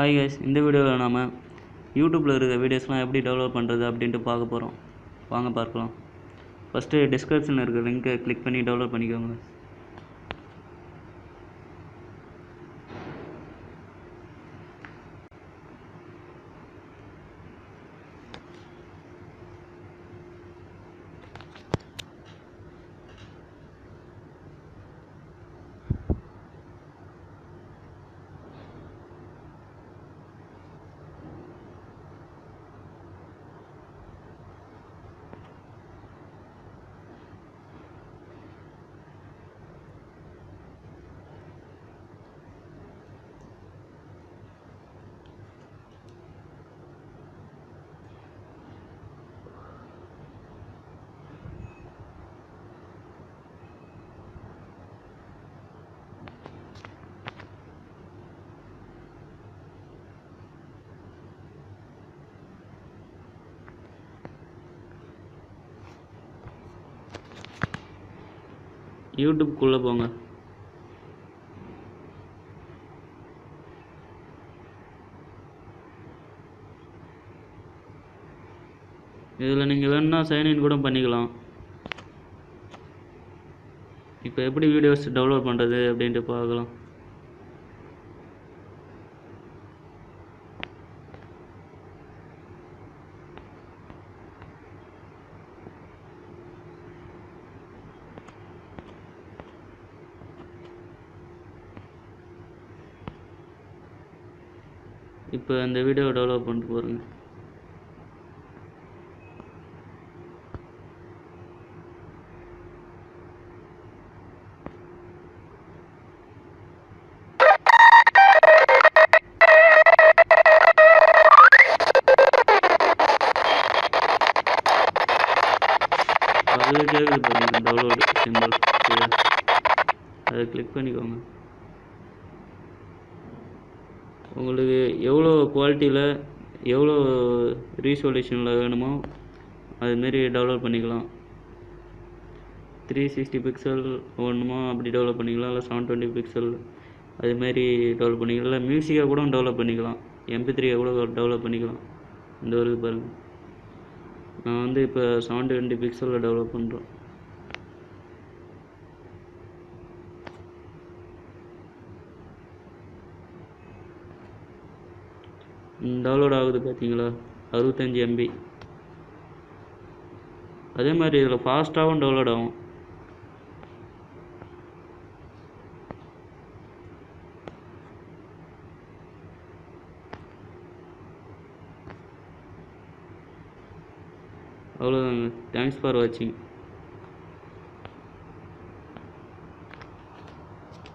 Hi guys இந்த வீடியோவில் நாம் யூடியூப்பில் இருக்கிற வீடியோஸ்லாம் எப்படி டெவலப் பண்ணுறது அப்படின்ட்டு பார்க்க போகிறோம் வாங்க பார்க்கலாம். ஃபஸ்ட்டு டிஸ்கிரிப்ஷனில் இருக்கிற லிங்க்கை கிளிக் பண்ணி டவுன்லோட் பண்ணிக்கோங்க. யூடியூப்குள்ளே போங்க. இதில் நீங்கள் வேணும்னா சைன்இன் கூட பண்ணிக்கலாம். இப்போ எப்படி வீடியோஸ் டவுன்லோட் பண்ணுறது அப்படின்ட்டு பார்க்கலாம். இப்போ அந்த வீடியோ டெவலப் பண்ணிட்டு பாருங்க. அது கேட்குது பாருங்க டவுன்லோடு சிம்பிள் அதை கிளிக் பண்ணிக்கோங்க. உங்களுக்கு எவ்வளோ குவாலிட்டியில் எவ்வளோ ரீசொல்யூஷனில் வேணுமோ அதுமாரி டெவலப் பண்ணிக்கலாம். த்ரீ சிக்ஸ்டி பிக்சல் வேணுமோ அப்படி டெவலப் பண்ணிக்கலாம். இல்லை செவன் டுவெண்ட்டி பிக்சல் அதுமாரி டெவலப் பண்ணிக்கலாம். இல்லை மியூசிக்காக கூட டெவலப் பண்ணிக்கலாம். எம்பி த்ரீயை கூட டெவலப் பண்ணிக்கலாம். இந்த ஒரு பாருங்கள் நான் வந்து இப்போ செவன் டுவெண்ட்டி பிக்சலில் டெவலப் பண்ணுறோம் டவுன்லோட் ஆகுது பார்த்தீங்களா அறுபத்தஞ்சி எம்பி அதே மாதிரி இதில் ஃபாஸ்ட்டாகவும் டவுன்லோட் ஆகும். அவ்வளோதாங்க தேங்க்ஸ் ஃபார் வாட்சிங்